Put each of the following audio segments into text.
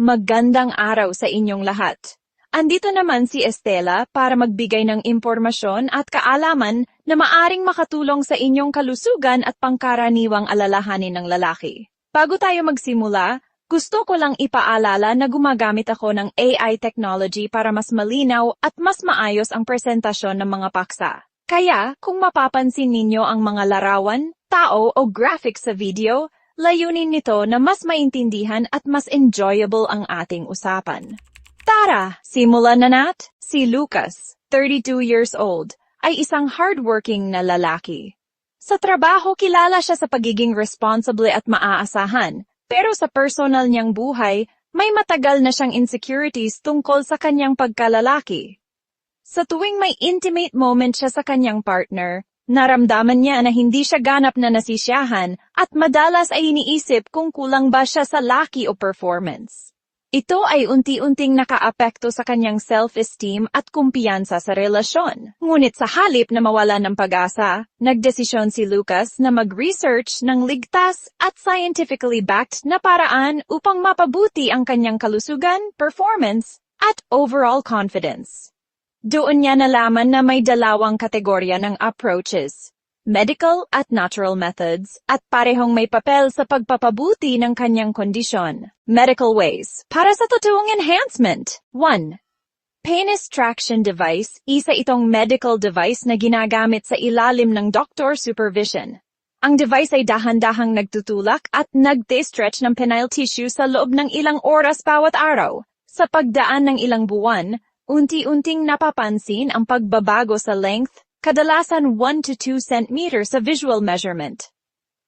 Magandang araw sa inyong lahat. Andito naman si Estela para magbigay ng impormasyon at kaalaman na maaring makatulong sa inyong kalusugan at pangkaraniwang alalahanin ng lalaki. Bago tayo magsimula, gusto ko lang ipaalala na gumagamit ako ng AI technology para mas malinaw at mas maayos ang presentasyon ng mga paksa. Kaya, kung mapapansin ninyo ang mga larawan, tao o graphics sa video, layunin nito na mas maintindihan at mas enjoyable ang ating usapan. Tara, simulan na nat! Si Lucas, 32 years old, ay isang hardworking na lalaki. Sa trabaho, kilala siya sa pagiging responsable at maaasahan, pero sa personal niyang buhay, may matagal na siyang insecurities tungkol sa kanyang pagkalalaki. Sa tuwing may intimate moment siya sa kanyang partner, naramdaman niya na hindi siya ganap na nasisiyahan at madalas ay iniisip kung kulang ba siya sa laki o performance. Ito ay unti-unting nakaapekto sa kanyang self-esteem at kumpiyansa sa relasyon. Ngunit sa halip na mawala ng pag-asa, nagdesisyon si Lucas na mag-research ng ligtas at scientifically backed na paraan upang mapabuti ang kanyang kalusugan, performance, at overall confidence. Doon niya nalaman na may dalawang kategorya ng approaches, medical at natural methods, at parehong may papel sa pagpapabuti ng kanyang kondisyon. Medical ways, para sa totoong enhancement. 1. Penis traction device, isa itong medical device na ginagamit sa ilalim ng doctor supervision. Ang device ay dahan-dahang nagtutulak at nagte-stretch ng penile tissue sa loob ng ilang oras bawat araw. Sa pagdaan ng ilang buwan, unti-unting napapansin ang pagbabago sa length, kadalasan 1 to 2 cm sa visual measurement.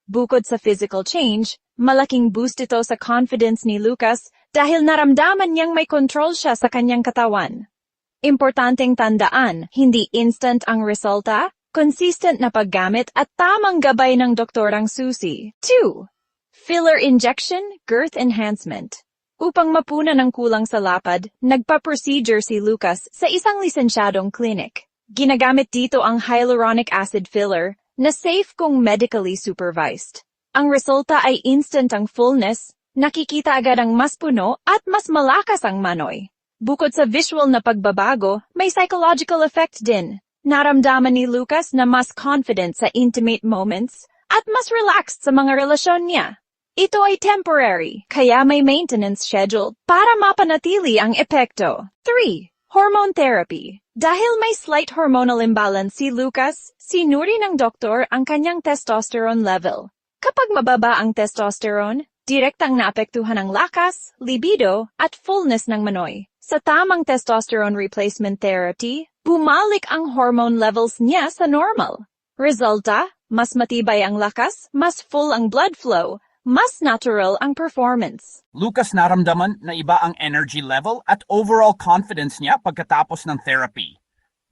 Bukod sa physical change, malaking boost ito sa confidence ni Lucas dahil naramdaman niyang may control siya sa kanyang katawan. Importanteng tandaan, hindi instant ang resulta, consistent na paggamit at tamang gabay ng doktorang susi. 2. Filler injection, girth enhancement. Upang mapunan ang kulang sa lapad, nagpa-procedure si Lucas sa isang lisensyadong clinic. Ginagamit dito ang hyaluronic acid filler na safe kung medically supervised. Ang resulta ay instant ang fullness, nakikita agad ang mas puno at mas malakas ang manoy. Bukod sa visual na pagbabago, may psychological effect din. Naramdaman ni Lucas na mas confident sa intimate moments at mas relaxed sa mga relasyon niya. Ito ay temporary, kaya may maintenance schedule para mapanatili ang epekto. 3. Hormone therapy. Dahil may slight hormonal imbalance si Lucas, sinuri ng doktor ang kanyang testosterone level. Kapag mababa ang testosterone, direktang naapektuhan ang lakas, libido, at fullness ng manoy. Sa tamang testosterone replacement therapy, bumalik ang hormone levels niya sa normal. Resulta, mas matibay ang lakas, mas full ang blood flow, mas natural ang performance. Lucas naramdaman na iba ang energy level at overall confidence niya pagkatapos ng therapy.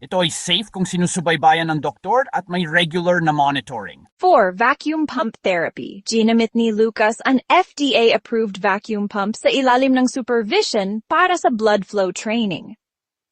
Ito ay safe kung sinusubaybayan ng doktor at may regular na monitoring. 4. Vacuum pump therapy. Ginamit ni Lucas an FDA-approved vacuum pump sa ilalim ng supervision para sa blood flow training.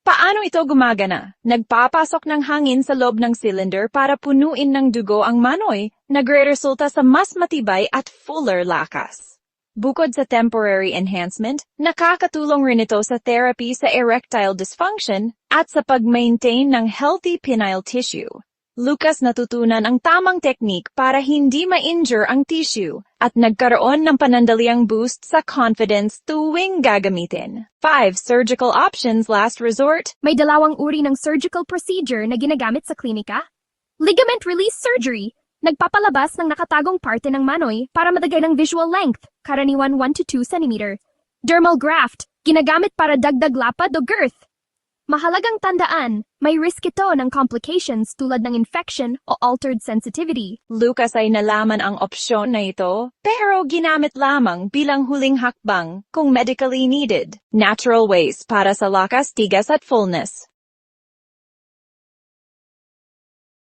Paano ito gumagana? Nagpapasok ng hangin sa loob ng cylinder para punuin ng dugo ang manoy, nagre-resulta sa mas matibay at fuller lakas. Bukod sa temporary enhancement, nakakatulong rin ito sa therapy sa erectile dysfunction at sa pag-maintain ng healthy penile tissue. Lucas natutunan ang tamang technique para hindi ma-injure ang tissue at nagkaroon ng panandaliang boost sa confidence tuwing gagamitin. 5. Surgical options last resort. May dalawang uri ng surgical procedure na ginagamit sa klinika. Ligament release surgery, nagpapalabas ng nakatagong parte ng manoy para madagay ng visual length, karaniwan 1 to 2 cm. Dermal graft, ginagamit para dagdag lapad o girth. Mahalagang tandaan, may risk ito ng complications tulad ng infection o altered sensitivity. Lucas ay nalaman ang opsyon na ito, pero ginamit lamang bilang huling hakbang kung medically needed. Natural ways para sa lakas, tigas at fullness.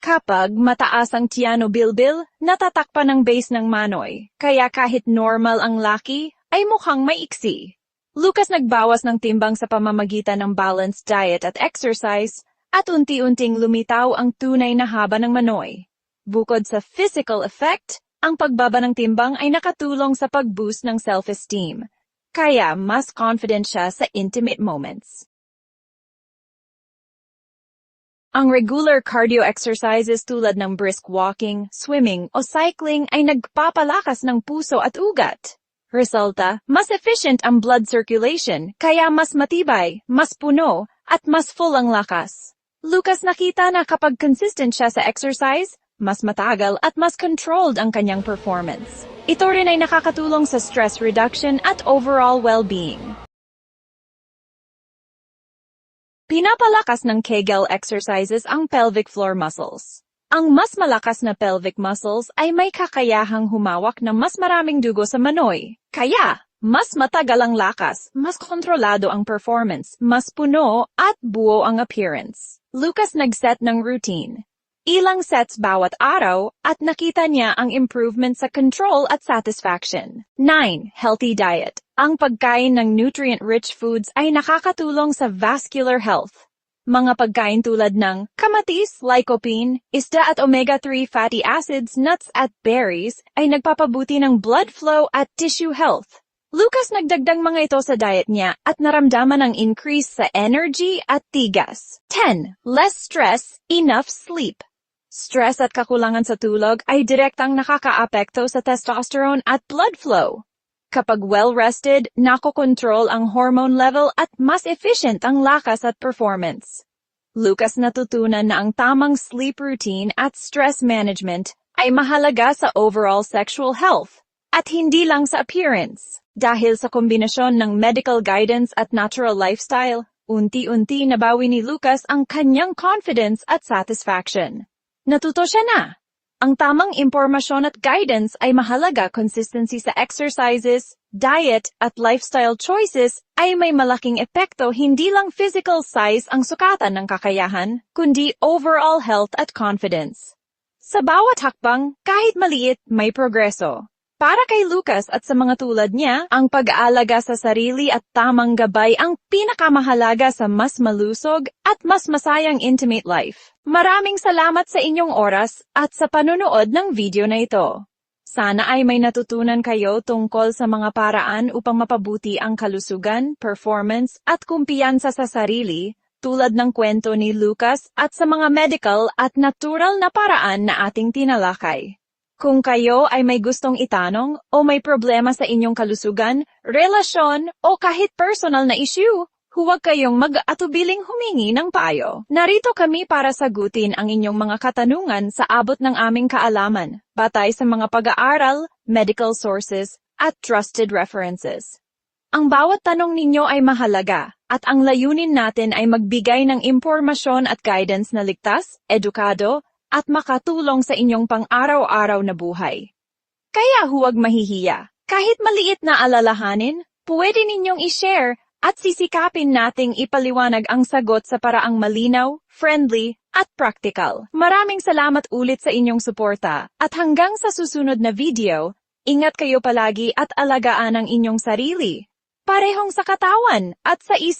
Kapag mataas ang tiyan o bilbil, natatakpan ang base ng manoy, kaya kahit normal ang laki, ay mukhang maiksi. Lucas nagbawas ng timbang sa pamamagitan ng balanced diet at exercise, at unti-unting lumitaw ang tunay na haba ng manoy. Bukod sa physical effect, ang pagbaba ng timbang ay nakatulong sa pag-boost ng self-esteem. kaya mas confident siya sa intimate moments. Ang regular cardio exercises tulad ng brisk walking, swimming, o cycling ay nagpapalakas ng puso at ugat. Resulta, mas efficient ang blood circulation, kaya mas matibay, mas puno, at mas full ang lakas. Lucas nakita na kapag consistent siya sa exercise, mas matagal at mas controlled ang kanyang performance. Ito rin ay nakakatulong sa stress reduction at overall well-being. Pinapalakas ng Kegel exercises ang pelvic floor muscles. Ang mas malakas na pelvic muscles ay may kakayahang humawak ng mas maraming dugo sa manoy. Kaya, mas matagal ang lakas, mas kontrolado ang performance, mas puno at buo ang appearance. Lucas nag-set ng routine. Ilang sets bawat araw at nakita niya ang improvement sa control at satisfaction. 9. Healthy diet. Ang pagkain ng nutrient-rich foods ay nakakatulong sa vascular health. Mga pagkain tulad ng kamatis, lycopene, isda at omega-3 fatty acids, nuts at berries ay nagpapabuti ng blood flow at tissue health. Lucas nagdagdag mga ito sa diet niya at naramdaman ang increase sa energy at tigas. 10. Less stress, enough sleep. Stress at kakulangan sa tulog ay direktang nakakaapekto sa testosterone at blood flow. Kapag well-rested, nakokontrol ang hormone level at mas efficient ang lakas at performance. Lucas natutunan na ang tamang sleep routine at stress management ay mahalaga sa overall sexual health at hindi lang sa appearance. Dahil sa kombinasyon ng medical guidance at natural lifestyle, unti-unti nabawi ni Lucas ang kanyang confidence at satisfaction. Natuto siya na. Ang tamang impormasyon at guidance ay mahalaga consistency sa exercises, diet, at lifestyle choices ay may malaking epekto hindi lang physical size ang sukatan ng kakayahan, kundi overall health at confidence. Sa bawat hakbang, kahit maliit, may progreso. Para kay Lucas at sa mga tulad niya, ang pag-aalaga sa sarili at tamang gabay ang pinakamahalaga sa mas malusog at mas masayang intimate life. Maraming salamat sa inyong oras at sa panunood ng video na ito. Sana ay may natutunan kayo tungkol sa mga paraan upang mapabuti ang kalusugan, performance at kumpiyansa sa sarili, tulad ng kwento ni Lucas at sa mga medical at natural na paraan na ating tinalakay. Kung kayo ay may gustong itanong o may problema sa inyong kalusugan, relasyon o kahit personal na issue, huwag kayong mag-atubiling humingi ng payo. Narito kami para sagutin ang inyong mga katanungan sa abot ng aming kaalaman, batay sa mga pag-aaral, medical sources, at trusted references. Ang bawat tanong ninyo ay mahalaga at ang layunin natin ay magbigay ng impormasyon at guidance na ligtas, edukado, at makatulong sa inyong pang-araw-araw na buhay. Kaya huwag mahihiya. Kahit maliit na alalahanin, pwede ninyong i-share at sisikapin nating ipaliwanag ang sagot sa paraang malinaw, friendly, at practical. Maraming salamat ulit sa inyong suporta at hanggang sa susunod na video, ingat kayo palagi at alagaan ang inyong sarili. Parehong sa katawan at sa isip.